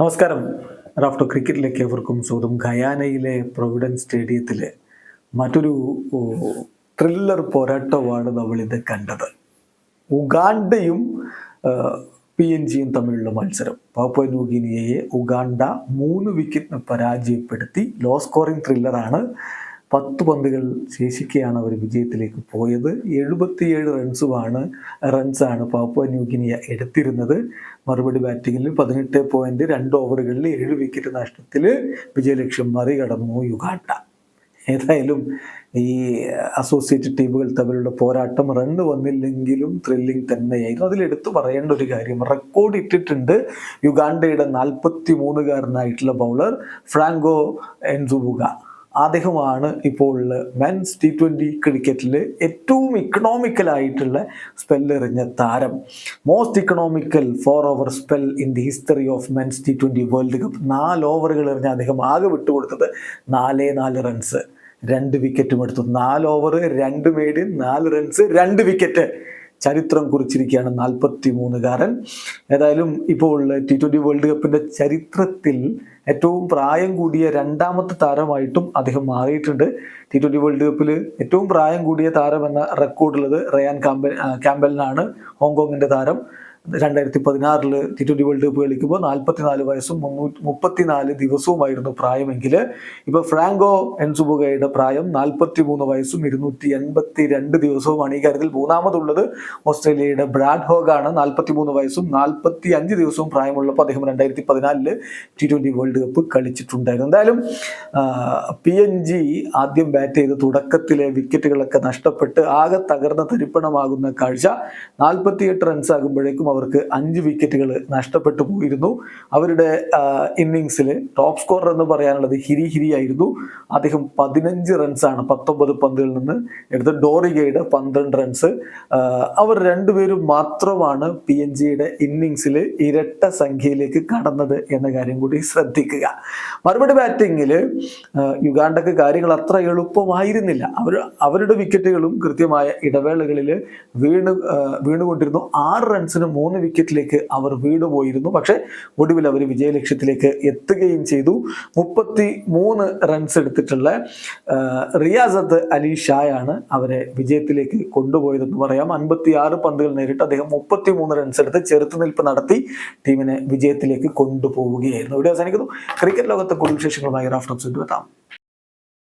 നമസ്കാരം. റാഫ്റ്റോ ക്രിക്കറ്റിലേക്ക് ഏവർക്കും സ്വാഗതം. ഖയാനയിലെ പ്രൊവിഡൻസ് സ്റ്റേഡിയത്തിലെ മറ്റൊരു ത്രില്ലർ പോരാട്ടമാണ് നമ്മളിത് കണ്ടത്. ഉഗാണ്ടയും പി എൻ ജിയും തമ്മിലുള്ള മത്സരം. പാപ്പ ന്യൂഗിനിയയെ ഉഗാണ്ട മൂന്ന് വിക്കറ്റിന് പരാജയപ്പെടുത്തി. ലോ സ്കോറിംഗ് ത്രില്ലറാണ് പത്ത് പന്തുകൾ ശേഷിക്കെയാണ് അവർ വിജയത്തിലേക്ക് പോയത്. എഴുപത്തിയേഴ് റൺസുമാണ് റൺസാണ് പാപ്പുവ ന്യൂഗിനിയ എടുത്തിരുന്നത്. മറുപടി ബാറ്റിങ്ങിൽ പതിനെട്ട് പോയിന്റ് രണ്ട് ഓവറുകളിൽ ഏഴ് വിക്കറ്റ് നഷ്ടത്തിൽ വിജയലക്ഷ്യം മറികടന്നു യുഗാണ്ട ഏതായാലും ഈ അസോസിയേറ്റ് ടീമുകൾ തമ്മിലുള്ള പോരാട്ടം റണ്ണ് വന്നില്ലെങ്കിലും ത്രില്ലിംഗ് തന്നെയായിരുന്നു. അതിലെടുത്തു പറയേണ്ട ഒരു കാര്യം റെക്കോർഡ് ഇട്ടിട്ടുണ്ട് യുഗാണ്ടയുടെ നാൽപ്പത്തി മൂന്നുകാരനായിട്ടുള്ള ബൗളർ ഫ്രാങ്കോ എൻസുബുഗ. അദ്ദേഹമാണ് ഇപ്പോൾ മെൻസ് ടി ട്വന്റി ക്രിക്കറ്റിൽ ഏറ്റവും ഇക്കണോമിക്കലായിട്ടുള്ള സ്പെല്ലെറിഞ്ഞ താരം. Most economical four over spell in the history of men's T twenty world cup നാല് ഓവറുകൾ എറിഞ്ഞ അദ്ദേഹം ആകെ വിട്ടുകൊടുത്തത് നാലേ നാല് റൺസ് രണ്ട് വിക്കറ്റും എടുത്തു. നാല് ഓവർ രണ്ട് മേഡ് നാല് റൺസ് രണ്ട് വിക്കറ്റ് ചരിത്രം കുറിച്ചിരിക്കുകയാണ് നാൽപ്പത്തി മൂന്നുകാരൻ ഏതായാലും ഇപ്പോൾ ടി ട്വന്റി വേൾഡ് കപ്പിന്റെ ചരിത്രത്തിൽ ഏറ്റവും പ്രായം കൂടിയ രണ്ടാമത്തെ താരമായിട്ടും അദ്ദേഹം മാറിയിട്ടുണ്ട്. ടി ട്വന്റി വേൾഡ് കപ്പിൽ ഏറ്റവും പ്രായം കൂടിയ താരം എന്ന റെക്കോർഡുള്ളത് റയാൻ കാമ്പൽ ആ, ക്യാമ്പലിനാണ് ഹോങ്കോങ്ങിന്റെ താരം. രണ്ടായിരത്തി പതിനാറിൽ ടി ട്വന്റി വേൾഡ് കപ്പ് കളിക്കുമ്പോൾ നാൽപ്പത്തിനാല് വയസ്സും മുന്നൂറ്റി മുപ്പത്തിനാല് ദിവസവുമായിരുന്നു പ്രായമെങ്കിൽ ഇപ്പോൾ ഫ്രാങ്കോ എൻസുബുഗയുടെ പ്രായം നാൽപ്പത്തി മൂന്ന് വയസ്സും ഇരുന്നൂറ്റി എൺപത്തി രണ്ട് ദിവസവുമാണ് ഈ കാര്യത്തിൽ മൂന്നാമതുള്ളത്. ഓസ്ട്രേലിയയുടെ ബ്രാഡ് ഹോഗാണ് നാൽപ്പത്തി മൂന്ന് വയസ്സും നാൽപ്പത്തി അഞ്ച് ദിവസവും പ്രായമുള്ളപ്പോൾ അദ്ദേഹം രണ്ടായിരത്തി പതിനാലിൽ ടി ട്വന്റി വേൾഡ് കപ്പ് കളിച്ചിട്ടുണ്ടായിരുന്നു. എന്തായാലും പി എൻ ജി ആദ്യം ബാറ്റ് ചെയ്ത് തുടക്കത്തിലെ വിക്കറ്റുകളൊക്കെ നഷ്ടപ്പെട്ട് ആകെ തകർന്ന തരിപ്പണമാകുന്ന കാഴ്ച നാൽപ്പത്തിയെട്ട് റൺസ് ആകുമ്പോഴേക്കും അവർക്ക് അഞ്ച് വിക്കറ്റുകൾ നഷ്ടപ്പെട്ടു പോയിരുന്നു. അവരുടെ ഇന്നിങ്സിൽ ടോപ്പ് സ്കോറർ എന്ന് പറയാനുള്ളത് ഹിരി ഹിരി ആയിരുന്നു. അദ്ദേഹം പതിനഞ്ച് റൺസാണ് പത്തൊമ്പത് പന്തുകളിൽ നിന്ന് എടുത്ത് ഡോറിഗയുടെ പന്ത്രണ്ട് റൺസ് അവർ രണ്ടുപേരും മാത്രമാണ് പി എൻ ജിയുടെ ഇന്നിങ്സിൽ ഇരട്ട സംഖ്യയിലേക്ക് കടന്നത് എന്ന കാര്യം കൂടി ശ്രദ്ധിക്കുക. മറുപടി ബാറ്റിങ്ങിൽ യുഗാണ്ടക്ക് കാര്യങ്ങൾ അത്ര എളുപ്പമായിരുന്നില്ല. അവർ അവരുടെ വിക്കറ്റുകളും കൃത്യമായ ഇടവേളകളിൽ വീണ് വീണുകൊണ്ടിരുന്നു. ആറ് റൺസിന് മൂന്ന് വിക്കറ്റിലേക്ക് അവർ വീണുപോയിരുന്നു. പക്ഷേ ഒടുവിൽ അവർ വിജയലക്ഷ്യത്തിലേക്ക് എത്തുകയും ചെയ്തു. മുപ്പത്തി മൂന്ന് റൺസ് എടുത്തിട്ടുള്ള റിയാസത്ത് അലി ഷായാണ് അവരെ വിജയത്തിലേക്ക് കൊണ്ടുപോയതെന്ന് പറയാം. അൻപത്തി ആറ് പന്തുകൾ നേരിട്ട് അദ്ദേഹം മുപ്പത്തി മൂന്ന് റൺസ് എടുത്ത് ചെറുത്തുനിൽപ്പ് നടത്തി ടീമിനെ വിജയത്തിലേക്ക് കൊണ്ടുപോവുകയായിരുന്നു. ഇവിടെ അവസാനിക്കുന്നു. ക്രിക്കറ്റ് ലോകത്തെ കൂടുതൽ വിശേഷങ്ങളുമായി റാഫ്റ്റോക്സ് എത്താം.